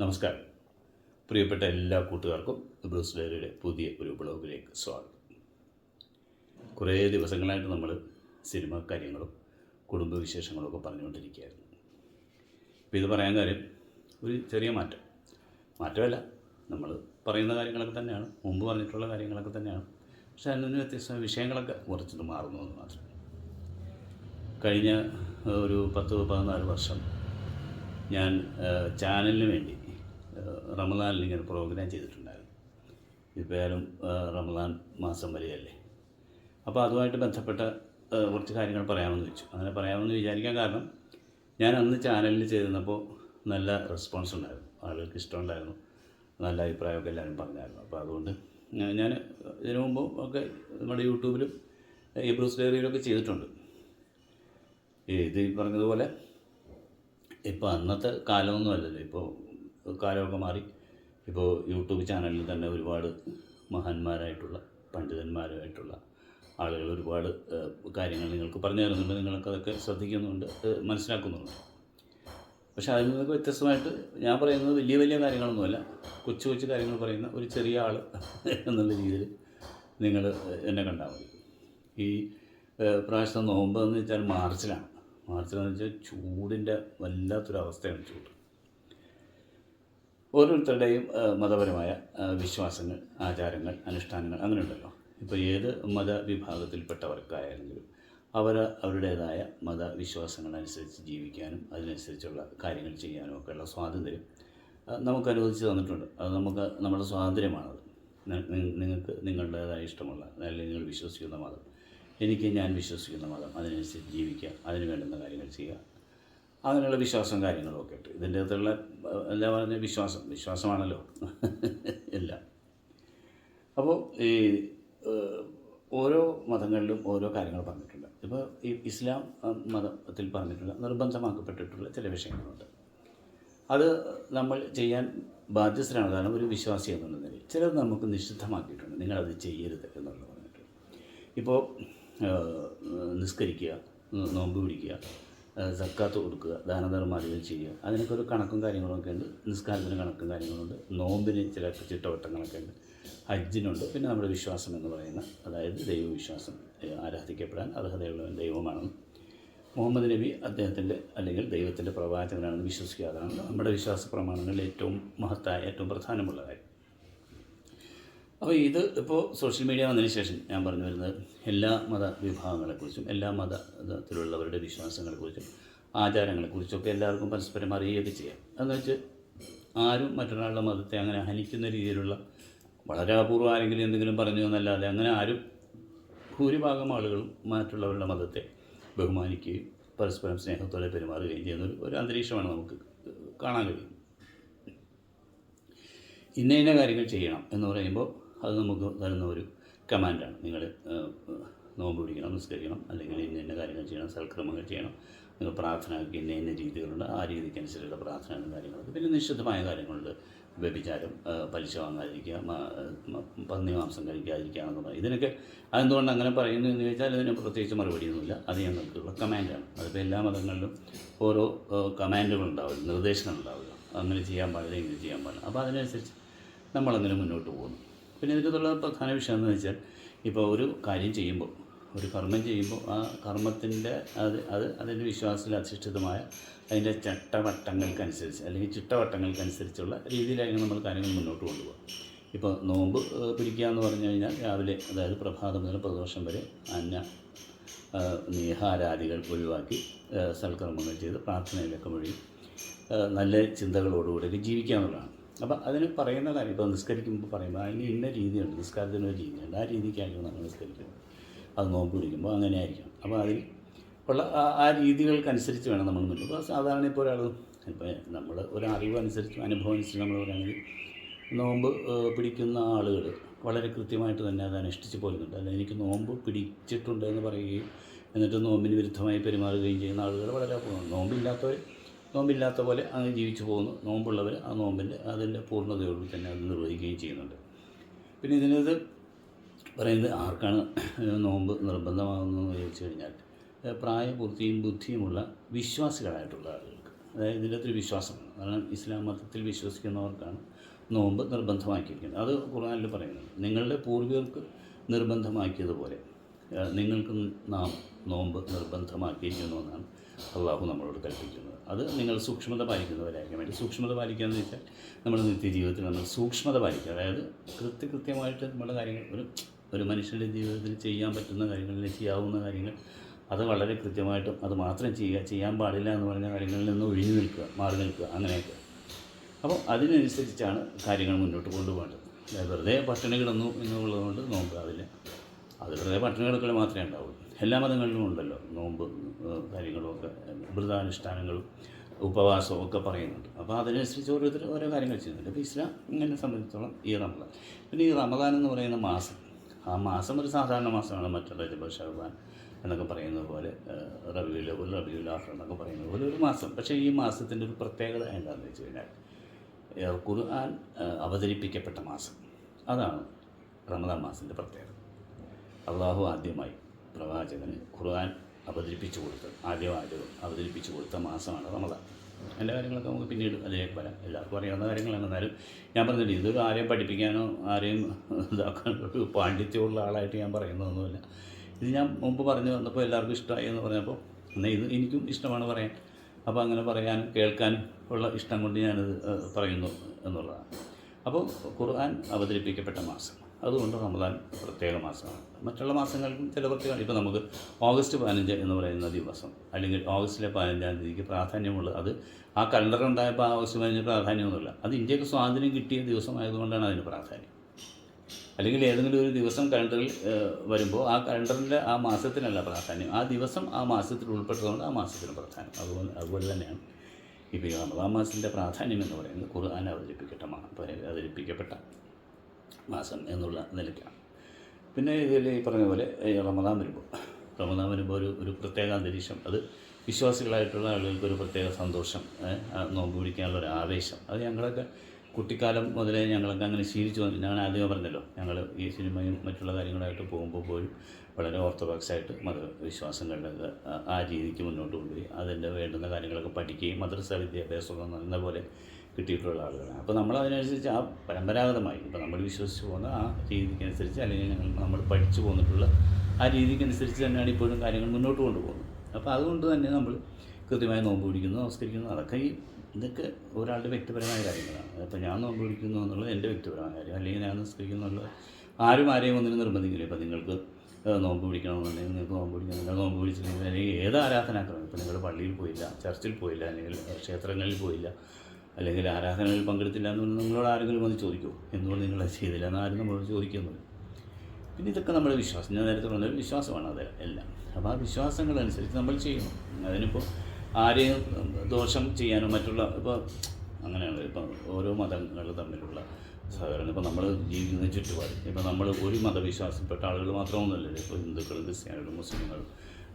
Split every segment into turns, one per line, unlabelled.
നമസ്കാരം. പ്രിയപ്പെട്ട എല്ലാ കൂട്ടുകാർക്കും ബ്രൂസ് ഡയറിയുടെ പുതിയ ഒരു ബ്ലോഗിലേക്ക് സ്വാഗതം. കുറേ ദിവസങ്ങളായിട്ട് നമ്മൾ സിനിമ കാര്യങ്ങളും കുടുംബവിശേഷങ്ങളും ഒക്കെ പറഞ്ഞുകൊണ്ടിരിക്കുകയായിരുന്നു. ഇപ്പോൾ ഇത് പറയാൻ കാര്യം ഒരു ചെറിയ മാറ്റം. മാറ്റമല്ല നമ്മൾ പറയുന്ന കാര്യങ്ങളൊക്കെ തന്നെയാണ് മുമ്പ് പറഞ്ഞിട്ടുള്ള കാര്യങ്ങളൊക്കെ തന്നെയാണ്. പക്ഷേ അതിന് വ്യത്യസ്ത വിഷയങ്ങളൊക്കെ കുറച്ചിട്ട് മാറുന്നു എന്ന് മാത്രം. കഴിഞ്ഞ ഒരു പത്ത് പതിനാല് വർഷം ഞാൻ ചാനലിന് വേണ്ടി റമദാനിൽ ഇങ്ങനെ പ്രോഗ്രാം ചെയ്തിട്ടുണ്ടായിരുന്നു. ഇപ്പോഴും റമദാൻ മാസം വരെയല്ലേ. അപ്പോൾ അതുമായിട്ട് ബന്ധപ്പെട്ട കുറച്ച് കാര്യങ്ങൾ പറയാമെന്ന് വെച്ചു അങ്ങനെ പറയാമെന്ന് വിചാരിക്കാൻ കാരണം ഞാൻ അന്ന് ചാനലിൽ ചെയ്തിരുന്നപ്പോൾ നല്ല റെസ്പോൺസ് ഉണ്ടായിരുന്നു. ആളുകൾക്ക് ഇഷ്ടമുണ്ടായിരുന്നു. നല്ല അഭിപ്രായമൊക്കെ എല്ലാവരും പറഞ്ഞായിരുന്നു. അപ്പോൾ അതുകൊണ്ട് ഞാൻ ഇതിനു മുമ്പും ഒക്കെ നമ്മുടെ യൂട്യൂബിലും ഈ ബ്രൂസ് ഡയറിയിലൊക്കെ ചെയ്തിട്ടുണ്ട്. ഇത് ഈ പറഞ്ഞതുപോലെ ഇപ്പോൾ അന്നത്തെ കാലമൊന്നും അല്ലല്ലോ. ഇപ്പോൾ കാലമൊക്കെ മാറി. ഇപ്പോൾ യൂട്യൂബ് ചാനലിൽ തന്നെ ഒരുപാട് മഹാന്മാരായിട്ടുള്ള പണ്ഡിതന്മാരായിട്ടുള്ള ആളുകൾ ഒരുപാട് കാര്യങ്ങൾ നിങ്ങൾക്ക് പറഞ്ഞു തരുന്നുണ്ട്. നിങ്ങൾക്ക് അതൊക്കെ ശ്രദ്ധിക്കുന്നുണ്ട് മനസ്സിലാക്കുന്നുണ്ട്. പക്ഷെ അതിൽ നിന്നൊക്കെ വ്യത്യസ്തമായിട്ട് ഞാൻ പറയുന്നത് വലിയ വലിയ കാര്യങ്ങളൊന്നുമല്ല. കൊച്ചു കൊച്ചു കാര്യങ്ങൾ പറയുന്ന ഒരു ചെറിയ ആൾ എന്നുള്ള രീതിയിൽ നിങ്ങൾ എന്നെ കണ്ടാൽ മതി. ഈ പ്രാവശ്യം നോമ്പ് എന്ന് വെച്ചാൽ മാർച്ചിലാണ്. മാർച്ചിലെന്ന് വെച്ചാൽ ചൂടിന്റെ വല്ലാത്തൊരവസ്ഥയാണ് ചൂട്. ഓരോരുത്തരുടെയും മതപരമായ വിശ്വാസങ്ങൾ ആചാരങ്ങൾ അനുഷ്ഠാനങ്ങൾ അങ്ങനെയുണ്ടല്ലോ. ഇപ്പോൾ ഏത് മതവിഭാഗത്തിൽപ്പെട്ടവർക്കായാലെങ്കിലും അവർ അവരുടേതായ മതവിശ്വാസങ്ങളനുസരിച്ച് ജീവിക്കാനും അതിനനുസരിച്ചുള്ള കാര്യങ്ങൾ ചെയ്യാനും ഒക്കെയുള്ള സ്വാതന്ത്ര്യം നമുക്ക് അനുവദിച്ച് തന്നിട്ടുണ്ട്. അത് നമുക്ക് നമ്മുടെ സ്വാതന്ത്ര്യമാണത് നിങ്ങൾക്ക് നിങ്ങളുടേതായ ഇഷ്ടമുള്ള അല്ലെങ്കിൽ നിങ്ങൾ വിശ്വസിക്കുന്ന മതം എനിക്ക് ഞാൻ വിശ്വസിക്കുന്ന മതം അതിനനുസരിച്ച് ജീവിക്കുക അതിന് വേണ്ടുന്ന കാര്യങ്ങൾ ചെയ്യുക അങ്ങനെയുള്ള വിശ്വാസം കാര്യങ്ങളും ഒക്കെ ഉണ്ട് ഇതിന്റെ അകത്തുള്ള എന്താ പറയുക വിശ്വാസം. വിശ്വാസമാണല്ലോ. എല്ലാം അപ്പോൾ ഈ ഓരോ മതങ്ങളിലും ഓരോ കാര്യങ്ങൾ പറഞ്ഞിട്ടുണ്ട്. ഇപ്പോൾ ഈ ഇസ്ലാം മതത്തിൽ പറഞ്ഞിട്ടുള്ള നിർബന്ധമാക്കപ്പെട്ടിട്ടുള്ള ചില വിഷയങ്ങളുണ്ട്. അത് നമ്മൾ ചെയ്യാൻ ബാധ്യസ്ഥരാണ്. കാരണം ഒരു വിശ്വാസി എന്നുള്ള നിലയിൽ. ചിലത് നമുക്ക് നിഷിദ്ധമാക്കിയിട്ടുണ്ട്. നിങ്ങളത് ചെയ്യരുത് എന്നുള്ളത് പറഞ്ഞിട്ട്. ഇപ്പോൾ നിസ്കരിക്കുക നോമ്പ് പിടിക്കുക സക്കാത്ത് കൊടുക്കുക ദാനധർമാദികൾ ചെയ്യുക. അതിനൊക്കെ ഒരു കണക്കും കാര്യങ്ങളൊക്കെ ഉണ്ട്. നിസ്കാരത്തിന് കണക്കും കാര്യങ്ങളുണ്ട്. നോമ്പിന് ചില ചിട്ടവട്ടങ്ങളൊക്കെ ഉണ്ട്. ഹജ്ജിനുണ്ട്. പിന്നെ നമ്മുടെ വിശ്വാസം എന്ന് പറയുന്ന അതായത് ദൈവവിശ്വാസം ആരാധിക്കപ്പെടാൻ അർഹതയുള്ള ദൈവമാണെന്ന്. മുഹമ്മദ് നബി അദ്ദേഹത്തിന്റെ അല്ലെങ്കിൽ ദൈവത്തിന്റെ പ്രവാചകനാണെന്ന് വിശ്വസിക്കുക അതാണ് നമ്മുടെ വിശ്വാസ പ്രമാണങ്ങളിൽ ഏറ്റവും മഹത്തായ ഏറ്റവും പ്രധാനമുള്ള കാര്യം. അപ്പോൾ ഇത് ഇപ്പോൾ സോഷ്യൽ മീഡിയ വന്നതിന് ശേഷം ഞാൻ പറഞ്ഞു വരുന്നത് എല്ലാ മത വിഭാഗങ്ങളെക്കുറിച്ചും എല്ലാ മതത്തിലുള്ളവരുടെ വിശ്വാസങ്ങളെക്കുറിച്ചും ആചാരങ്ങളെക്കുറിച്ചും ഒക്കെ എല്ലാവർക്കും പരസ്പരം അറിയുകയൊക്കെ ചെയ്യാം. എന്ന് വെച്ച് ആരും മറ്റൊരാളുടെ മതത്തെ അങ്ങനെ ഹനിക്കുന്ന രീതിയിലുള്ള വളരെ അപൂർവം ആരെങ്കിലും എന്തെങ്കിലും പറഞ്ഞു എന്നല്ലാതെ അങ്ങനെ ആരും ഭൂരിഭാഗം ആളുകളും മറ്റുള്ളവരുടെ മതത്തെ ബഹുമാനിക്കുകയും പരസ്പരം സ്നേഹത്തോടെ പെരുമാറുകയും ചെയ്യുന്ന ഒരു- അന്തരീക്ഷമാണ് നമുക്ക് കാണാൻ കഴിയും ഇന്ന ഇന്ന കാര്യങ്ങൾ ചെയ്യണം എന്ന് പറയുമ്പോൾ അത് നമുക്ക് തരുന്ന ഒരു കമാൻഡാണ്. നിങ്ങൾ നോമ്പ് പിടിക്കണം നിസ്കരിക്കണം അല്ലെങ്കിൽ ഇന്ന ഇന്ന കാര്യങ്ങൾ ചെയ്യണം സൽക്രമങ്ങൾ ചെയ്യണം നിങ്ങൾ പ്രാർത്ഥനയ്ക്ക് ഇന്ന ഇന്ന രീതികളുണ്ട് ആ രീതിക്കനുസരിച്ചുള്ള പ്രാർത്ഥനകളും കാര്യങ്ങളൊക്കെ. പിന്നെ നിശ്ചിതമായ കാര്യങ്ങളുണ്ട്. വ്യഭിചാരം പലിശ വാങ്ങാതിരിക്കുക പന്നി മാംസം കഴിക്കാതിരിക്കുക എന്നുള്ളത് ഇതിനൊക്കെ അതെന്തുകൊണ്ട് അങ്ങനെ പറയുന്നു എന്ന് ചോദിച്ചാൽ അതിന് പ്രത്യേകിച്ച് മറുപടിയൊന്നുമില്ല. അത് ഞങ്ങൾക്കുള്ള കമാൻഡാണ്. അതിപ്പോൾ എല്ലാ മതങ്ങളിലും ഓരോ കമാൻഡുകൾ ഉണ്ടാവില്ല നിർദ്ദേശങ്ങൾ ഉണ്ടാവില്ല. അങ്ങനെ ചെയ്യാൻ പാടില്ല ഇങ്ങനെ ചെയ്യാൻ പാടില്ല. അപ്പോൾ അതിനനുസരിച്ച് നമ്മളങ്ങനെ മുന്നോട്ട് പോകുന്നു. പിന്നെ ഇതിലുള്ള പ്രധാന വിഷയം എന്ന് വെച്ചാൽ ഇപ്പോൾ ഒരു കാര്യം ചെയ്യുമ്പോൾ ഒരു കർമ്മം ചെയ്യുമ്പോൾ ആ കർമ്മത്തിന്റെ അത് അത് അതിന്റെ വിശ്വാസത്തിൽ അധിഷ്ഠിതമായ അതിന്റെ ചട്ടവട്ടങ്ങൾക്കനുസരിച്ച് അല്ലെങ്കിൽ ചിട്ടവട്ടങ്ങൾക്കനുസരിച്ചുള്ള രീതിയിലായിരിക്കും നമ്മൾ കാര്യങ്ങൾ മുന്നോട്ട് കൊണ്ടുപോകുക. ഇപ്പോൾ നോമ്പ് പിടിക്കുക എന്ന് പറഞ്ഞു കഴിഞ്ഞാൽ രാവിലെ അതായത് പ്രഭാതം മുതൽ പ്രദോഷം വരെ അന്ന നേഹാരാദികൾ ഒഴിവാക്കി സൽക്കർമ്മങ്ങൾ ചെയ്ത് പ്രാർത്ഥനയിലൊക്കെ വഴി നല്ല ചിന്തകളോടുകൂടി ജീവിക്കുക എന്നുള്ളതാണ്. അപ്പോൾ അതിന് പറയുന്ന കാര്യം ഇപ്പോൾ നിസ്കരിക്കുമ്പോൾ പറയുമ്പോൾ അതിന് ഇന്ന രീതിയുണ്ട് നിസ്കാരത്തിന് ഒരു രീതിയുണ്ട്. ആ രീതിക്കായിരിക്കും നമ്മൾ നിസ്കരിക്കുന്നത് അത് നോമ്പ് പിടിക്കുമ്പോൾ അങ്ങനെ ആയിരിക്കും അപ്പോൾ അതിൽ ഉള്ള ആ- രീതികൾക്കനുസരിച്ച് വേണം നമ്മൾ മുന്നോട്ട് ഇപ്പോൾ സാധാരണ ഇപ്പോൾ ഒരാൾ ഇപ്പോൾ നമ്മൾ ഒരു അനുസരിച്ച് അനുഭവം അനുസരിച്ച് നമ്മൾ പറയുകയാണെങ്കിൽ നോമ്പ് പിടിക്കുന്ന ആളുകൾ വളരെ കൃത്യമായിട്ട് തന്നെ അത് അനുഷ്ഠിച്ച് പോരുന്നുണ്ട് അല്ല എനിക്ക് നോമ്പ് പിടിച്ചിട്ടുണ്ട് എന്ന് പറയുകയും എന്നിട്ട് നോമ്പിന് വിരുദ്ധമായി പെരുമാറുകയും ചെയ്യുന്ന ആളുകൾ വളരെ നോമ്പില്ലാത്തവർ നോമ്പില്ലാത്ത പോലെ അങ്ങ് ജീവിച്ചു പോകുന്നു. നോമ്പുള്ളവർ ആ നോമ്പിന്റെ അതിന്റെ പൂർണതയോടുകൂടി തന്നെ അത് നിർവഹിക്കുകയും ചെയ്യുന്നുണ്ട്. പിന്നെ ഇതിനത് പറയുന്നത് ആർക്കാണ് നോമ്പ് നിർബന്ധമാകുന്നതെന്ന് ചോദിച്ചു കഴിഞ്ഞാൽ പ്രായപൂർത്തിയും ബുദ്ധിയുമുള്ള വിശ്വാസികളായിട്ടുള്ള ആളുകൾക്ക് അതായത് ഇതിന്റെ അകത്തൊരു വിശ്വാസമാണ് കാരണം ഇസ്ലാം മതത്തിൽ വിശ്വസിക്കുന്നവർക്കാണ് നോമ്പ് നിർബന്ധമാക്കിയിരിക്കുന്നത്. അത് ഖുർആനിൽ പറയുന്നത് നിങ്ങളുടെ പൂർവികർക്ക് നിർബന്ധമാക്കിയതുപോലെ നിങ്ങൾക്ക് നാം നോമ്പ് നിർബന്ധമാക്കിയിരിക്കുന്നു എന്നാണ് അള്ളാഹു നമ്മളോട് കൽപ്പിക്കുന്നത്. അത് നിങ്ങൾ സൂക്ഷ്മത പാലിക്കുന്നവരായിരിക്കാൻ വേണ്ടി സൂക്ഷ്മത പാലിക്കുക എന്ന് വെച്ചാൽ നമ്മുടെ നിത്യജീവിതത്തിൽ നമ്മൾ സൂക്ഷ്മത പാലിക്കുക. അതായത് കൃത്യകൃത്യമായിട്ട് നമ്മുടെ കാര്യങ്ങൾ ഒരു ഒരു മനുഷ്യന്റെ ജീവിതത്തിൽ ചെയ്യാൻ പറ്റുന്ന കാര്യങ്ങളിൽ ചെയ്യാവുന്ന കാര്യങ്ങൾ അത് വളരെ കൃത്യമായിട്ടും അത് മാത്രം ചെയ്യുക ചെയ്യാൻ പാടില്ല എന്ന് പറഞ്ഞ കാര്യങ്ങളിൽ നിന്ന് ഒഴിഞ്ഞു നിൽക്കുക മാറി നിൽക്കുക അങ്ങനെയൊക്കെ. അപ്പോൾ അതിനനുസരിച്ചാണ് കാര്യങ്ങൾ മുന്നോട്ട് കൊണ്ടുപോകേണ്ടത്. വെറുതെ പട്ടിണി കിടന്നു എന്നുള്ളതുകൊണ്ട് നോമ്പാവില്ല അത് വെറുതെ മാത്രമേ ഉണ്ടാവുള്ളൂ. എല്ലാ മതങ്ങളിലും ഉണ്ടല്ലോ. നോമ്പ് കാര്യങ്ങളുമൊക്കെ വ്രതാനുഷ്ഠാനങ്ങളും ഉപവാസവും ഒക്കെ പറയുന്നുണ്ട്. അപ്പോൾ അതിനനുസരിച്ച് ഓരോരുത്തർ ഓരോ കാര്യങ്ങൾ ചെയ്യുന്നുണ്ട്. അപ്പോൾ ഇസ്ലാം ഇങ്ങനെ സംബന്ധിച്ചോളം ഈ റമദാൻ. പിന്നെ ഈ റമദാൻ എന്ന് പറയുന്ന മാസം ആ മാസം ഒരു സാധാരണ മാസമാണ്. മറ്റുള്ള രജബ ഷഹബാൻ എന്നൊക്കെ പറയുന്നത് പോലെ റബിയുൽ അവൽ റബിയുൽ ആഖർ എന്നൊക്കെ പറയുന്നത് പോലെ ഒരു മാസം. പക്ഷേ ഈ മാസത്തിന്റെ ഒരു പ്രത്യേകത എന്താണെന്ന് വെച്ച് കഴിഞ്ഞാൽ ഖുർആൻ അവതരിപ്പിക്കപ്പെട്ട മാസം. അതാണ് റമദാൻ മാസത്തിന്റെ പ്രത്യേകത. അള്ളാഹു ആദ്യമായി പ്രവാചകന് ഖുർആൻ അവതരിപ്പിച്ചു കൊടുത്ത ആദ്യമായിട്ട് അവതരിപ്പിച്ചു കൊടുത്ത മാസമാണ് റമദാൻ. എന്റെ കാര്യങ്ങളൊക്കെ നമുക്ക് പിന്നീട് അതിലേക്ക് വരാം. എല്ലാവർക്കും അറിയാവുന്ന കാര്യങ്ങളാണ്. എന്നാലും ഞാൻ പറഞ്ഞില്ല ഇതൊരു ആരെയും പഠിപ്പിക്കാനോ ആരെയും ഇതാക്കാനോ ഒരു പാണ്ഡിത്യമുള്ള ആളായിട്ട് ഞാൻ പറയുന്നതൊന്നുമില്ല. ഇത് ഞാൻ മുമ്പ് പറഞ്ഞു വന്നപ്പോൾ എല്ലാവർക്കും ഇഷ്ടമായി എന്ന് പറഞ്ഞപ്പോൾ എന്നാൽ ഇത് എനിക്കും ഇഷ്ടമാണ് പറയാൻ. അപ്പോൾ അങ്ങനെ പറയാനും കേൾക്കാനും ഉള്ള ഇഷ്ടം കൊണ്ട് ഞാനിത് പറയുന്നു എന്നുള്ളതാണ്. അപ്പോൾ ഖുർആൻ അവതരിപ്പിക്കപ്പെട്ട മാസം. അതുകൊണ്ട് റമദാൻ പ്രത്യേക മാസമാണ്. മറ്റുള്ള മാസങ്ങൾക്കും ചില പ്രത്യേക ഇപ്പോൾ നമുക്ക് ഓഗസ്റ്റ് പതിനഞ്ച് എന്ന് പറയുന്ന ദിവസം അല്ലെങ്കിൽ ഓഗസ്റ്റിലെ പതിനഞ്ചാം തീയതിക്ക് പ്രാധാന്യമുള്ളത് അത് ആ കലണ്ടർ ഉണ്ടായപ്പോൾ ആ ഓഗസ്റ്റ് പതിനഞ്ച് പ്രാധാന്യമൊന്നുമില്ല. അത് ഇന്ത്യയ്ക്ക് സ്വാതന്ത്ര്യം കിട്ടിയ ദിവസമായതുകൊണ്ടാണ് അതിന് പ്രാധാന്യം. അല്ലെങ്കിൽ ഏതെങ്കിലും ഒരു ദിവസം കലണ്ടറിൽ വരുമ്പോൾ ആ കലണ്ടറിന്റെ ആ മാസത്തിനല്ല പ്രാധാന്യം. ആ ദിവസം ആ മാസത്തിൽ ഉൾപ്പെട്ടതുകൊണ്ട് ആ മാസത്തിന് പ്രാധാന്യം. അതുപോലെ അതുപോലെ തന്നെയാണ് ഇപ്പോൾ ഈ റമദാൻ മാസത്തിന്റെ പ്രാധാന്യം എന്ന് പറയുന്നത്. ഖുർആൻ അവതരിപ്പിക്കട്ടമാണ് അവതരിപ്പിക്കപ്പെട്ട മാസം എന്നുള്ള നിലയ്ക്കാണ്. പിന്നെ ഇതിൽ ഈ പറഞ്ഞ പോലെ റമദാൻ വരുമ്പോൾ റമദാൻ വരുമ്പോൾ ഒരു ഒരു പ്രത്യേക അന്തരീക്ഷം അത് വിശ്വാസികളായിട്ടുള്ള ആളുകൾക്ക് ഒരു പ്രത്യേക സന്തോഷം നോമ്പ് പിടിക്കാനുള്ള ഒരു ആവേശം. അത് ഞങ്ങളൊക്കെ കുട്ടിക്കാലം മുതലേ ഞങ്ങളൊക്കെ അങ്ങനെ ശീലിച്ചു വന്നു. ഞാൻ ആദ്യമേ പറഞ്ഞല്ലോ ഞങ്ങൾ ഈ സിനിമയും മറ്റുള്ള കാര്യങ്ങളായിട്ട് പോകുമ്പോൾ പോലും വളരെ ഓർത്തഡോക്സ് ആയിട്ട് മതവിശ്വാസങ്ങളിലൊക്കെ ആ- ആ രീതിക്ക് മുന്നോട്ട് കൊണ്ടുപോയി അതിന്റെ വേണ്ടുന്ന കാര്യങ്ങളൊക്കെ പഠിക്കുകയും മദ്രസ വിദ്യാഭ്യാസമൊക്കെ എന്ന പോലെ കിട്ടിയിട്ടുള്ള ആളുകളാണ്. അപ്പോൾ നമ്മൾ അതിനനുസരിച്ച് ആ പരമ്പരാഗതമായി ഇപ്പോൾ നമ്മൾ വിശ്വസിച്ച് പോകുന്ന ആ രീതിക്കനുസരിച്ച് അല്ലെങ്കിൽ ഞങ്ങൾ നമ്മൾ പഠിച്ചു പോന്നിട്ടുള്ള ആ രീതിക്കനുസരിച്ച് തന്നെയാണ് ഇപ്പോഴും കാര്യങ്ങൾ മുന്നോട്ട് കൊണ്ടുപോകുന്നത്. അപ്പോൾ അതുകൊണ്ട് തന്നെ നമ്മൾ കൃത്യമായി നോമ്പ് പിടിക്കുന്നു നമസ്കരിക്കുന്നു. അതൊക്കെ ഈ ഇതൊക്കെ ഒരാളുടെ വ്യക്തിപരമായ കാര്യങ്ങളാണ്. അപ്പോൾ ഞാൻ നോമ്പ് പിടിക്കുന്നു എന്നുള്ളത് എന്റെ വ്യക്തിപരമായ കാര്യം. അല്ലെങ്കിൽ ഞാൻ നമസ്കരിക്കുന്നു എന്നുള്ളത് ആരും ആരെയും ഒന്നിനും നിർബന്ധിക്കില്ല. ഇപ്പോൾ നിങ്ങൾക്ക് നോമ്പ് പിടിക്കണമെന്നുണ്ടെങ്കിൽ നിങ്ങൾക്ക് നോമ്പ് പിടിക്കണം നിങ്ങൾ നോമ്പ് പിടിച്ചില്ലെങ്കിൽ അല്ലെങ്കിൽ ഏത് ആരാധനാക്രമം? ഇപ്പോൾ നിങ്ങൾ പള്ളിയിൽ പോയില്ല ചർച്ചിൽ പോയില്ല അല്ലെങ്കിൽ ക്ഷേത്രങ്ങളിൽ പോയില്ല അല്ലെങ്കിൽ ആരാധനകളിൽ പങ്കെടുത്തില്ല എന്ന് നിങ്ങളോട് ആരെങ്കിലും വന്ന് ചോദിക്കുമോ എന്തുകൊണ്ട് നിങ്ങൾ ചെയ്തില്ല എന്ന് ആരും ചോദിക്കുന്നില്ല പിന്നെ ഇതൊക്കെ നമ്മുടെ വിശ്വാസം. ഞാൻ നേരത്തെ പറഞ്ഞ വിശ്വാസമാണ് അത് എല്ലാം. അപ്പോൾ ആ വിശ്വാസങ്ങളനുസരിച്ച് നമ്മൾ ചെയ്യണം. അതിനിപ്പോൾ ആരെയും ദോഷം ചെയ്യാനോ മറ്റുള്ള ഇപ്പോൾ അങ്ങനെയാണ്. ഇപ്പം ഓരോ മതങ്ങൾ തമ്മിലുള്ള സഹകരണം. ഇപ്പോൾ നമ്മൾ ജീവിക്കുന്ന ചുറ്റുപാട്. ഇപ്പോൾ നമ്മൾ ഒരു മതവിശ്വാസപ്പെട്ട ആളുകൾ മാത്രമൊന്നുമല്ലല്ലോ. ഇപ്പോൾ ഹിന്ദുക്കളും ക്രിസ്ത്യാനികളും മുസ്ലിങ്ങളും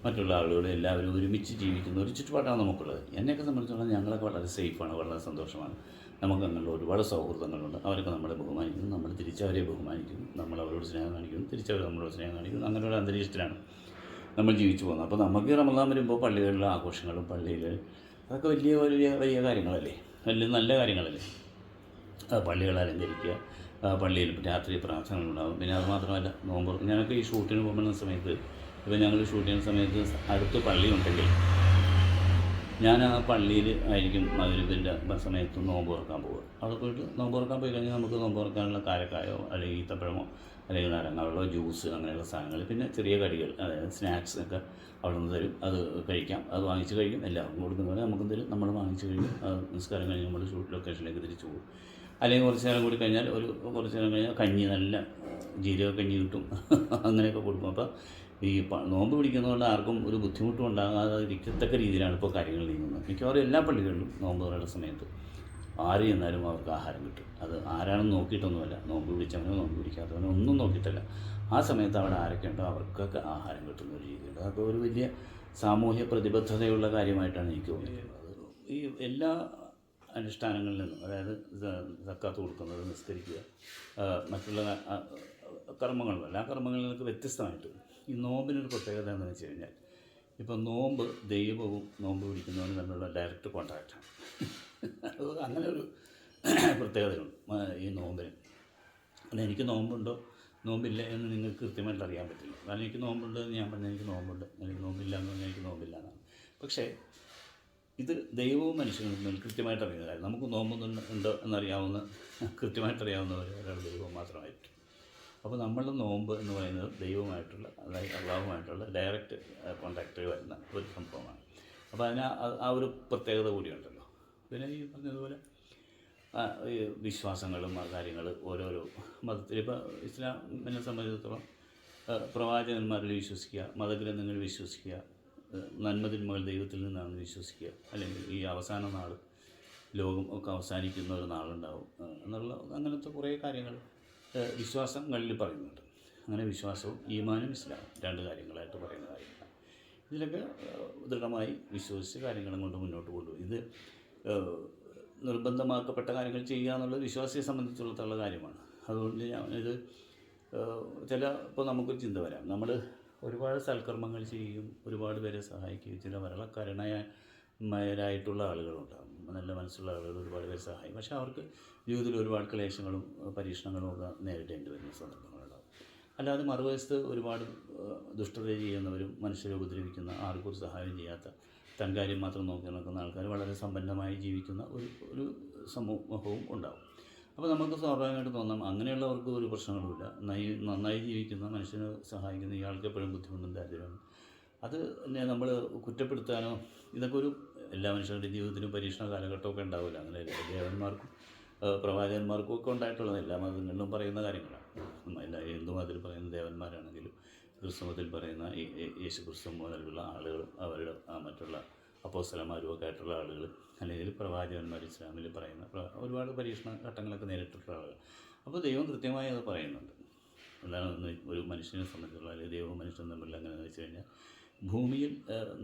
മറ്റുള്ള ആളുകളും എല്ലാവരും ഒരുമിച്ച് ജീവിക്കുന്ന ഒരു ചുറ്റുപാടാണ് നമുക്കുള്ളത്. എന്നെയൊക്കെ സംബന്ധിച്ചിടത്തോളം ഞങ്ങളൊക്കെ വളരെ സേഫാണ് വളരെ സന്തോഷമാണ്. നമുക്ക് അങ്ങനെയുള്ള ഒരുപാട് സൗഹൃദങ്ങളുണ്ട്. അവരൊക്കെ നമ്മളെ ബഹുമാനിക്കുന്നു നമ്മൾ തിരിച്ചവരെ ബഹുമാനിക്കുന്നു നമ്മൾ അവരോട് സ്നേഹം കാണിക്കുന്നു തിരിച്ചവർ നമ്മളോട് സ്നേഹം കാണിക്കുന്നു അങ്ങനെയുള്ള അന്തരീക്ഷത്തിലാണ് നമ്മൾ ജീവിച്ചു പോകുന്നത്. അപ്പോൾ നമുക്ക് റമദാൻ വരുമ്പോൾ പള്ളികളിലെ ആഘോഷങ്ങളും പള്ളിയിൽ അതൊക്കെ വലിയ വലിയ വലിയ കാര്യങ്ങളല്ലേ? വലിയ നല്ല കാര്യങ്ങളല്ലേ? പള്ളികൾ അലങ്കരിക്കുക പള്ളിയിൽ രാത്രി പ്രാർത്ഥനകളുണ്ടാകും പിന്നെ അത് മാത്രമല്ല നോമ്പ് ഞാനൊക്കെ ഈ ഷൂട്ടിന് പോകുന്ന സമയത്ത് ഇപ്പോൾ ഞങ്ങൾ ഷൂട്ട് ചെയ്യുന്ന സമയത്ത് അടുത്ത് പള്ളി ഉണ്ടെങ്കിൽ ഞാൻ ആ പള്ളിയിൽ ആയിരിക്കും മകരുവിന്റെ സമയത്ത് നോമ്പ് തുറക്കാൻ പോകുക അവിടെ പോയിട്ട് നോമ്പ് തുറക്കാൻ പോയി കഴിഞ്ഞാൽ നമുക്ക് നോമ്പ് തുറക്കാനുള്ള കാരക്കായോ അല്ലെങ്കിൽ ഈത്തപ്പഴമോ അല്ലെങ്കിൽ നാരങ്ങ ജ്യൂസ് അങ്ങനെയുള്ള സാധനങ്ങൾ പിന്നെ ചെറിയ കടികൾ അതായത് സ്നാക്സ് ഒക്കെ അവിടെ നിന്ന് തരും. അത് കഴിക്കാം. അത് വാങ്ങിച്ച് കഴിക്കും. എല്ലാവർക്കും കൊടുക്കുന്ന പോലെ നമുക്ക് എന്തെങ്കിലും നമ്മൾ വാങ്ങിച്ച് കഴിക്കും. അത് നിസ്കാരം കഴിഞ്ഞ് നമ്മൾ ഷൂട്ട് ലൊക്കേഷനിലേക്ക് തിരിച്ചു പോകും. അല്ലെങ്കിൽ കുറച്ച് നേരം കൂടി കഴിഞ്ഞാൽ ഒരു കുറച്ച് നേരം കഴിഞ്ഞാൽ കഞ്ഞി നല്ല ജീരക കഞ്ഞി കിട്ടും. അങ്ങനെയൊക്കെ കൊടുക്കും. അപ്പോൾ ഈ നോമ്പ് പിടിക്കുന്നതുകൊണ്ട് ആർക്കും ഒരു ബുദ്ധിമുട്ടും ഉണ്ടാകാതെ ഇരിക്കത്തക്ക രീതിയിലാണ് ഇപ്പോൾ കാര്യങ്ങൾ നീങ്ങുന്നത്. മിക്കവാറും എല്ലാ പള്ളികളിലും നോമ്പ് തുറയുടെ സമയത്ത് ആര് ചെന്നാലും അവർക്ക് ആഹാരം കിട്ടും. അത് ആരാണെന്ന് നോക്കിയിട്ടൊന്നുമല്ല. നോമ്പ് പിടിച്ചവനോ നോമ്പ് പിടിക്കാത്തവനോ ഒന്നും നോക്കിയിട്ടല്ല. ആ സമയത്ത് അവിടെ ആരൊക്കെ ഉണ്ടോ അവർക്കൊക്കെ ആഹാരം കിട്ടുന്ന ഒരു രീതിയുണ്ട്. അതൊക്കെ ഒരു വലിയ സാമൂഹ്യ പ്രതിബദ്ധതയുള്ള കാര്യമായിട്ടാണ് എനിക്ക് തോന്നിയിട്ടുള്ളത്. ഈ എല്ലാ അനുഷ്ഠാനങ്ങളിൽ നിന്നും അതായത് സക്കാത്ത് കൊടുക്കുന്നത് നിസ്കരിക്കുക മറ്റുള്ള കർമ്മങ്ങളും എല്ലാ കർമ്മങ്ങളിൽ നിന്നൊക്കെ വ്യത്യസ്തമായിട്ട് ഈ നോമ്പിനൊരു പ്രത്യേകത എന്ന് വെച്ച് കഴിഞ്ഞാൽ ഇപ്പം നോമ്പ് ദൈവവും നോമ്പ് പിടിക്കുന്നവനും തമ്മിലുള്ള ഡയറക്റ്റ് കോൺടാക്റ്റാണ് അത് അങ്ങനെ ഒരു പ്രത്യേകതയുണ്ട് ഈ നോമ്പിന്. അല്ല എനിക്ക് നോമ്പുണ്ടോ? നോമ്പില്ല എന്ന് നിങ്ങൾക്ക് കൃത്യമായിട്ട് അറിയാൻ പറ്റില്ല. കാരണം എനിക്ക് നോമ്പുണ്ട് എന്ന് ഞാൻ പറഞ്ഞാൽ എനിക്ക് നോമ്പുണ്ട് എനിക്ക് നോമ്പില്ല എന്ന് പറഞ്ഞാൽ എനിക്ക് നോമ്പില്ല എന്നാണ്. പക്ഷേ ഇത് ദൈവവും മനുഷ്യനും തമ്മിൽ കൃത്യമായിട്ട് അറിയുന്ന കാര്യം നമുക്ക് നോമ്പൊന്നും ഉണ്ടോ എന്നറിയാവുന്ന കൃത്യമായിട്ട് അറിയാവുന്ന ഒരാൾ ദൈവം മാത്രമായിരിക്കും അപ്പോൾ നമ്മളുടെ നോമ്പ് എന്ന് പറയുന്നത് ദൈവമായിട്ടുള്ള അതായത് അള്ളാഹുമായിട്ടുള്ള ഡയറക്റ്റ് കോണ്ടാക്റ്റ് വരുന്ന ഒരു സംഭവമാണ്. അപ്പോൾ അതിന് ആ- ഒരു പ്രത്യേകത കൂടിയുണ്ടല്ലോ. പിന്നെ ഈ പറഞ്ഞതുപോലെ ഈ വിശ്വാസങ്ങളും ആ കാര്യങ്ങൾ ഓരോരോ മതത്തിൽ ഇപ്പോൾ ഇസ്ലാമിനെ സംബന്ധിച്ചിടത്തോളം പ്രവാചകന്മാരിൽ വിശ്വസിക്കുക മതഗ്രന്ഥങ്ങളിൽ വിശ്വസിക്കുക നന്മതിന്മകൾ ദൈവത്തിൽ നിന്നാണ് വിശ്വസിക്കുക. അല്ലെങ്കിൽ ഈ അവസാന നാൾ ലോകം ഒക്കെ അവസാനിക്കുന്ന ഒരു നാളുണ്ടാവും എന്നുള്ള അങ്ങനത്തെ കുറേ കാര്യങ്ങൾ വിശ്വാസങ്ങളിൽ പറയുന്നുണ്ട്. അങ്ങനെ വിശ്വാസവും ഈമാനും ഇസ്ലാം രണ്ട് കാര്യങ്ങളായിട്ട് പറയുന്ന ഇതിലൊക്കെ ദൃഢമായി വിശ്വസിച്ച് കാര്യങ്ങളും കൊണ്ട് മുന്നോട്ട് കൊണ്ടുപോകും ഇത് നിർബന്ധമാക്കപ്പെട്ട കാര്യങ്ങൾ ചെയ്യുക എന്നുള്ളത് വിശ്വാസിയെ സംബന്ധിച്ചുള്ള കാര്യമാണ്. അതുകൊണ്ട് ഞാൻ ഇത് ചില ഇപ്പോൾ നമുക്കൊരു ചിന്ത വരാം. നമ്മൾ ഒരുപാട് സൽക്കർമ്മങ്ങൾ ചെയ്യും ഒരുപാട് പേരെ സഹായിക്കുകയും ചില വളരെ കരുണയന്മാരായിട്ടുള്ള ആളുകളുണ്ടാകും നല്ല മനസ്സുള്ള ആളുകൾ ഒരുപാട് പേര് സഹായിക്കും. പക്ഷേ അവർക്ക് ജീവിതത്തിൽ ഒരുപാട് ക്ലേശങ്ങളും പരീക്ഷണങ്ങളും ഒക്കെ നേരിടേണ്ടി വരുന്ന സന്ദർഭങ്ങളുണ്ടാകും അല്ലാതെ മറുവശത്ത് ഒരുപാട് ദുഷ്ടത ചെയ്യുന്നവരും മനുഷ്യരെ ഉപദ്രവിക്കുന്ന ആർക്കും സഹായം ചെയ്യാത്ത തൻ കാര്യം മാത്രം നോക്കി നടക്കുന്ന ആൾക്കാർ വളരെ സമ്പന്നമായി ജീവിക്കുന്ന ഒരു ഒരു സമൂഹവും ഉണ്ടാകും അപ്പോൾ നമുക്ക് സ്വാഭാവികമായിട്ട് തോന്നാം അങ്ങനെയുള്ളവർക്ക് ഒരു പ്രശ്നങ്ങളുമില്ല. നന്നായി നന്നായി ജീവിക്കുന്ന മനുഷ്യനെ സഹായിക്കുന്ന ഇയാൾക്ക് എപ്പോഴും ബുദ്ധിമുട്ടും അത് നമ്മൾ കുറ്റപ്പെടുത്താനോ ഇതൊക്കെ ഒരു എല്ലാ മനുഷ്യരുടെയും ജീവിതത്തിലും പരീക്ഷണ കാലഘട്ടമൊക്കെ ഉണ്ടാവില്ല. അങ്ങനെ ദേവന്മാർക്കും പ്രവാചകന്മാർക്കും ഒക്കെ ഉണ്ടായിട്ടുള്ളത് എല്ലാ മതങ്ങളിലും പറയുന്ന കാര്യങ്ങളാണ്. എല്ലാ ഹിന്ദു മതത്തിൽ പറയുന്ന ദേവന്മാരാണെങ്കിലും ക്രിസ്തുമതത്തിൽ പറയുന്ന യേശു ക്രിസ്തു മുതലുള്ള ആളുകളും അവരുടെ മറ്റുള്ള അപ്പോസ്തലന്മാരും ഒക്കെ ആയിട്ടുള്ള ആളുകൾ അല്ലെങ്കിൽ പ്രവാചകന്മാർ ഇസ്ലാമിൽ പറയുന്ന ഒരുപാട് പരീക്ഷണ ഘട്ടങ്ങളൊക്കെ നേരിട്ടിട്ടുള്ള ആളുകൾ. അപ്പോൾ ദൈവം കൃത്യമായി അത് പറയുന്നുണ്ട്. എന്താണെന്ന് ഒരു മനുഷ്യനെ സംബന്ധിച്ചുള്ള അല്ലെങ്കിൽ ദൈവവും മനുഷ്യനും തമ്മിലുള്ള എങ്ങനെയാണെന്ന് വെച്ച് കഴിഞ്ഞാൽ ഭൂമിയിൽ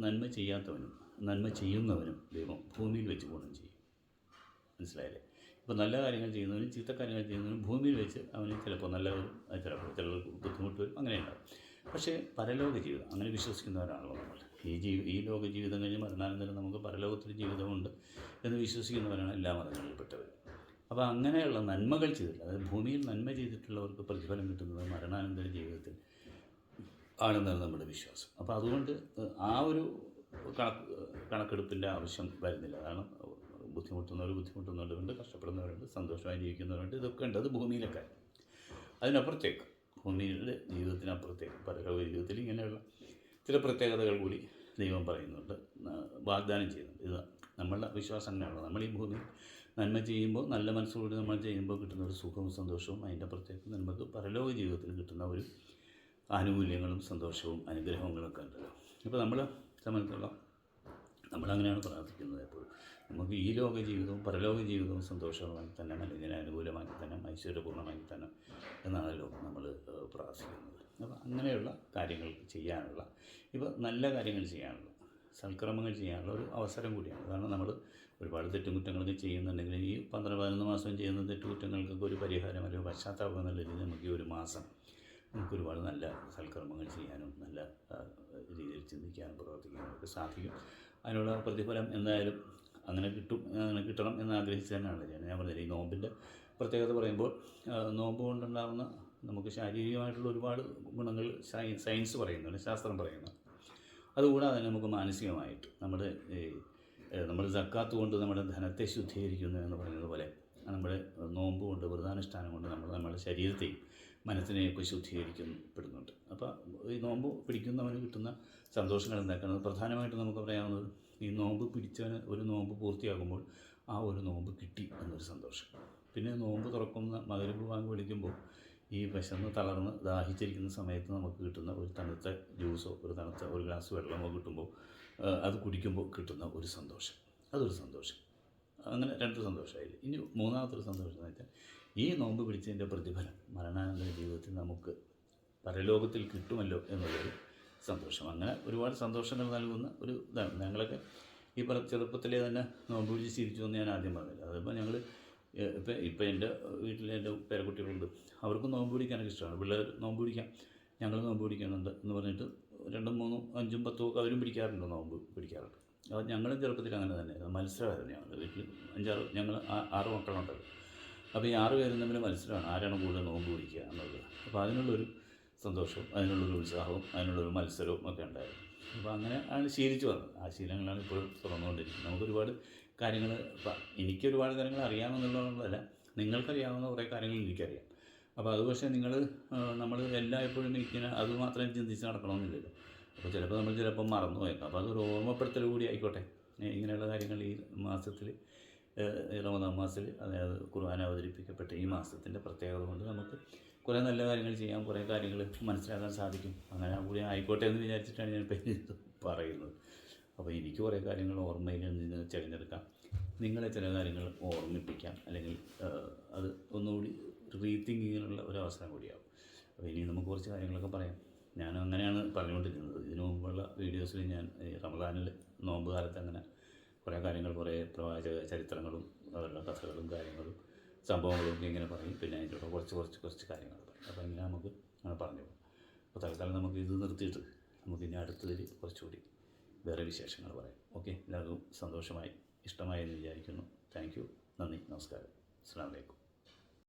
നന്മ ചെയ്യാത്തവനും നന്മ ചെയ്യുന്നവനും ദൈവം ഭൂമിയിൽ വെച്ച് ഗുണം ചെയ്യും. മനസ്സിലായില്ലേ? ഇപ്പോൾ നല്ല കാര്യങ്ങൾ ചെയ്യുന്നവനും ചീത്ത കാര്യങ്ങൾ ചെയ്യുന്നവനും ഭൂമിയിൽ വെച്ച് അവന് ചിലപ്പോൾ നല്ല ചിലപ്പോൾ ചിലർക്ക് ബുദ്ധിമുട്ട് വരും. അങ്ങനെ ഉണ്ടാവും. പക്ഷേ പരലോക ജീവിതം അങ്ങനെ വിശ്വസിക്കുന്നവരാണല്ലോ നമ്മൾ. ഈ ജീവി ഈ ലോക ജീവിതം കഴിഞ്ഞ് മരണാനന്തരം നമുക്ക് പരലോകത്തിൽ ജീവിതമുണ്ട് എന്ന് വിശ്വസിക്കുന്നവരാണ് എല്ലാ മതങ്ങളിൽപ്പെട്ടവർ അപ്പോൾ അങ്ങനെയുള്ള നന്മകൾ ചെയ്തിട്ടുള്ള അതായത് ഭൂമിയിൽ നന്മ ചെയ്തിട്ടുള്ളവർക്ക് പ്രതിഫലം കിട്ടുന്നത് മരണാനന്തര ജീവിതത്തിൽ ആണെന്നാണ് നമ്മുടെ വിശ്വാസം. അപ്പോൾ അതുകൊണ്ട് ആ ഒരു കണക്കെടുപ്പിന്റെ ആവശ്യം വരുന്നില്ല. കാരണം ബുദ്ധിമുട്ടുന്നവർ ബുദ്ധിമുട്ടുന്നവരുണ്ട് കഷ്ടപ്പെടുന്നവരുണ്ട് സന്തോഷമായി ജീവിക്കുന്നവരുണ്ട്. ഇതൊക്കെ ഉണ്ട്. അത് ഭൂമിയിലൊക്കെ. അതിനപ്പുറത്തേക്ക് ഭൂമിയുടെ ജീവിതത്തിനപ്പുറത്തേക്ക് പരലോക ജീവിതത്തിൽ ഇങ്ങനെയുള്ള ചില പ്രത്യേകതകൾ കൂടി ദൈവം പറയുന്നുണ്ട്. വാഗ്ദാനം ചെയ്യുന്നുണ്ട്. ഇത് നമ്മളുടെ വിശ്വാസം തന്നെയാണ് നമ്മൾ ഈ ഭൂമി നന്മ ചെയ്യുമ്പോൾ നല്ല മനസ്സോടെ നമ്മൾ ചെയ്യുമ്പോൾ കിട്ടുന്ന ഒരു സുഖവും സന്തോഷവും അതിന്റെ അപ്പുറത്തേക്ക് നമുക്ക് പരലോക ജീവിതത്തിൽ കിട്ടുന്ന ഒരു ആനുകൂല്യങ്ങളും സന്തോഷവും അനുഗ്രഹങ്ങളൊക്കെ ഉണ്ടല്ലോ. ഇപ്പോൾ നമ്മളെ സംബന്ധിച്ചുള്ള നമ്മളങ്ങനെയാണ് പ്രാർത്ഥിക്കുന്നത് എപ്പോഴും. നമുക്ക് ഈ ലോക ജീവിതവും പരലോക ജീവിതവും സന്തോഷമായി തന്നെ അല്ലെങ്കിൽ അനുകൂലമാക്കി തന്നെ ഐശ്വര്യപൂർണമാക്കി തന്നെ എന്നാണല്ലോ നമ്മൾ പ്രാർത്ഥിക്കുന്നത്. അപ്പോൾ അങ്ങനെയുള്ള കാര്യങ്ങൾ ചെയ്യാനുള്ള ഇപ്പോൾ നല്ല കാര്യങ്ങൾ ചെയ്യാനുള്ള സൽക്രമങ്ങൾ ചെയ്യാനുള്ള ഒരു അവസരം കൂടിയാണ്. കാരണം നമ്മൾ ഒരുപാട് തെറ്റുകുറ്റങ്ങളൊക്കെ ചെയ്യുന്നുണ്ടെങ്കിൽ ഈ പന്ത്രണ്ട് പതിനൊന്ന് മാസം ചെയ്യുന്ന തെറ്റുകുറ്റങ്ങൾക്കൊക്കെ ഒരു പരിഹാരം അല്ലെങ്കിൽ പശ്ചാത്താപം എന്നുള്ള രീതിയിൽ നമുക്ക് ഈ ഒരു മാസം നമുക്ക് ഒരുപാട് നല്ല സൽക്കർമ്മങ്ങൾ ചെയ്യാനും നല്ല രീതിയിൽ ചിന്തിക്കാനും പ്രവർത്തിക്കാനും ഒക്കെ സാധിക്കും. അതിനുള്ള പ്രതിഫലം എന്തായാലും അങ്ങനെ കിട്ടും അങ്ങനെ കിട്ടണം എന്ന് ആഗ്രഹിച്ച് തന്നെയാണ് ഞാൻ. ഞാൻ പറഞ്ഞത് ഈ നോമ്പിന്റെ പ്രത്യേകത പറയുമ്പോൾ നോമ്പ് കൊണ്ടുണ്ടാകുന്ന നമുക്ക് ശാരീരികമായിട്ടുള്ള ഒരുപാട് ഗുണങ്ങൾ സയൻസ് പറയുന്നുണ്ട് ശാസ്ത്രം പറയുന്നു. അതുകൂടാതെ തന്നെ നമുക്ക് മാനസികമായിട്ട് നമ്മുടെ നമ്മൾ ജക്കാത്ത് കൊണ്ട് നമ്മുടെ ധനത്തെ ശുദ്ധീകരിക്കുന്നു എന്ന് പറയുന്നത് പോലെ നമ്മുടെ നോമ്പ് കൊണ്ട് വ്രതാനുഷ്ഠാനം കൊണ്ട് നമ്മൾ നമ്മുടെ ശരീരത്തെയും മനസ്സിനെയൊക്കെ ശുദ്ധീകരിക്കപ്പെടുന്നുണ്ട് അപ്പോൾ ഈ നോമ്പ് പിടിക്കുന്നവന് കിട്ടുന്ന സന്തോഷങ്ങൾ എന്താക്കുന്നത് പ്രധാനമായിട്ടും നമുക്ക് പറയാവുന്നത് ഈ നോമ്പ് പിടിച്ചവന് ഒരു നോമ്പ് പൂർത്തിയാകുമ്പോൾ ആ ഒരു നോമ്പ് കിട്ടി എന്നൊരു സന്തോഷം. പിന്നെ നോമ്പ് തുറക്കുന്ന മകരവ് വാങ്ങി വിളിക്കുമ്പോൾ ഈ വിശന്ന് തളർന്ന് ദാഹിച്ചിരിക്കുന്ന സമയത്ത് നമുക്ക് കിട്ടുന്ന ഒരു തണുത്ത ജ്യൂസോ ഒരു തണുത്ത ഒരു ഗ്ലാസ് വെള്ളമോ കിട്ടുമ്പോൾ അത് കുടിക്കുമ്പോൾ കിട്ടുന്ന ഒരു സന്തോഷം. അതൊരു സന്തോഷം. അങ്ങനെ രണ്ട് സന്തോഷമായില്ലേ? ഇനി മൂന്നാമത്തെ ഒരു സന്തോഷം എന്ന് വെച്ചാൽ ഈ നോമ്പ് പിടിച്ചതിന്റെ പ്രതിഫലം മരണാനന്തര ജീവിതത്തിൽ നമുക്ക് പരലോകത്തിൽ കിട്ടുമല്ലോ എന്നുള്ളൊരു സന്തോഷം. അങ്ങനെ ഒരുപാട് സന്തോഷങ്ങൾ നൽകുന്ന ഒരു ഇതാണ്. ഞങ്ങളൊക്കെ ഈ പറ ചെറുപ്പത്തിലേ തന്നെ നോമ്പ് പിടിച്ച് ശീലിച്ചു എന്ന് ഞാൻ ആദ്യം പറഞ്ഞില്ല. അതിപ്പോൾ ഞങ്ങൾ ഇപ്പം ഇപ്പം എന്റെ വീട്ടിൽ എന്റെ പേരക്കുട്ടികളുണ്ട്. അവർക്കും നോമ്പ് പിടിക്കാനൊക്കെ ഇഷ്ടമാണ്. പിള്ളേർ നോമ്പ് പിടിക്കാം ഞങ്ങൾ നോമ്പ് പിടിക്കുന്നുണ്ട് എന്ന് പറഞ്ഞിട്ട് രണ്ടും മൂന്നും അഞ്ചും പത്തും ഒക്കെ അവരും പിടിക്കാറുണ്ട് നോമ്പ് പിടിക്കാറുണ്ട്. അപ്പോൾ ഞങ്ങളും ചെറുപ്പത്തിൽ അങ്ങനെ തന്നെ മത്സരമായിരുന്നു ഞങ്ങൾ വീട്ടിൽ അഞ്ചാറ് ഞങ്ങൾ ആറ് മക്കളുണ്ടല്ലോ അപ്പോൾ ഈ ആറ് പേരും തമ്മിൽ മത്സരമാണ്. ആരാണ് കൂടുതൽ നോമ്പ് പിടിക്കുക എന്നുള്ളത്. അപ്പോൾ അതിനുള്ളൊരു സന്തോഷവും അതിനുള്ളൊരു ഉത്സാഹവും അതിനുള്ളൊരു മത്സരവും ഒക്കെ ഉണ്ടായിരുന്നു. അപ്പോൾ അങ്ങനെ ആണ് ശീലിച്ചു വന്നത്. ആ ശീലങ്ങളാണ് ഇപ്പോഴും തുറന്നുകൊണ്ടിരിക്കുന്നത് നമുക്കൊരുപാട് കാര്യങ്ങൾ എനിക്ക് ഒരുപാട് കാര്യങ്ങൾ അറിയാമെന്നുള്ളതല്ല നിങ്ങൾക്കറിയാവുന്ന കുറേ കാര്യങ്ങൾ എനിക്കറിയാം. അപ്പോൾ അത് പക്ഷേ നിങ്ങൾ നമ്മൾ എല്ലാ എപ്പോഴും ഇങ്ങനെ അത് മാത്രം ചിന്തിച്ച് നടക്കണമെന്നില്ലല്ലോ. അപ്പോൾ ചിലപ്പോൾ നമ്മൾ ചിലപ്പോൾ മറന്നു പോയേക്കാം അപ്പോൾ അതൊരു ഓർമ്മപ്പെടുത്തൽ കൂടി ആയിക്കോട്ടെ. ഇങ്ങനെയുള്ള കാര്യങ്ങൾ ഈ മാസത്തിൽ റമദാൻ മാസത്തിൽ അതായത് ഖുർആൻ അവതരിപ്പിക്കപ്പെട്ട ഈ മാസത്തിന്റെ പ്രത്യേകത കൊണ്ട് നമുക്ക് കുറേ നല്ല കാര്യങ്ങൾ ചെയ്യാം കുറേ കാര്യങ്ങൾ മനസ്സിലാക്കാൻ സാധിക്കും. അങ്ങനെ കൂടി ആയിക്കോട്ടെ എന്ന് വിചാരിച്ചിട്ടാണ് ഞാൻ പേര് പറയുന്നത്. അപ്പോൾ എനിക്ക് കുറേ കാര്യങ്ങൾ ഓർമ്മയിൽ നിന്ന് തിരഞ്ഞെടുക്കാം. നിങ്ങളെ ചില കാര്യങ്ങൾ ഓർമ്മിപ്പിക്കാം. അല്ലെങ്കിൽ അത് ഒന്നുകൂടി റീതിങ്കിങ്ങിനുള്ള ഒരു അവസരം കൂടിയാവും. അപ്പോൾ ഇനി നമുക്ക് കുറച്ച് കാര്യങ്ങളൊക്കെ പറയാം. ഞാൻ അങ്ങനെയാണ് പറഞ്ഞുകൊണ്ടിരിക്കുന്നത്. ഇതിനു മുമ്പുള്ള വീഡിയോസിൽ ഞാൻ റമദാനിൽ നോമ്പ് കാലത്ത് അങ്ങനെ കുറേ കാര്യങ്ങൾ കുറേ പ്രവാചക ചരിത്രങ്ങളും അവരുടെ കഥകളും കാര്യങ്ങളും സംഭവങ്ങളും ഇങ്ങനെ പറയും. പിന്നെ അതിന്റെ കൂടെ കുറച്ച് കുറച്ച് കുറച്ച് കാര്യങ്ങൾ പറയും. അപ്പോൾ ഇങ്ങനെ നമുക്ക് അങ്ങനെ പറഞ്ഞു പോകും. അപ്പോൾ തൽക്കാലം നമുക്ക് ഇത് നിർത്തിയിട്ട് നമുക്ക് ഇനി അടുത്തതിൽ കുറച്ചുകൂടി വേറെ വിശേഷങ്ങൾ പറയാം. ഓക്കെ? എല്ലാവർക്കും സന്തോഷമായി ഇഷ്ടമായി എന്ന് വിചാരിക്കുന്നു. Thank you. നന്ദി. നമസ്കാരം. അസ്സാം വലൈക്കും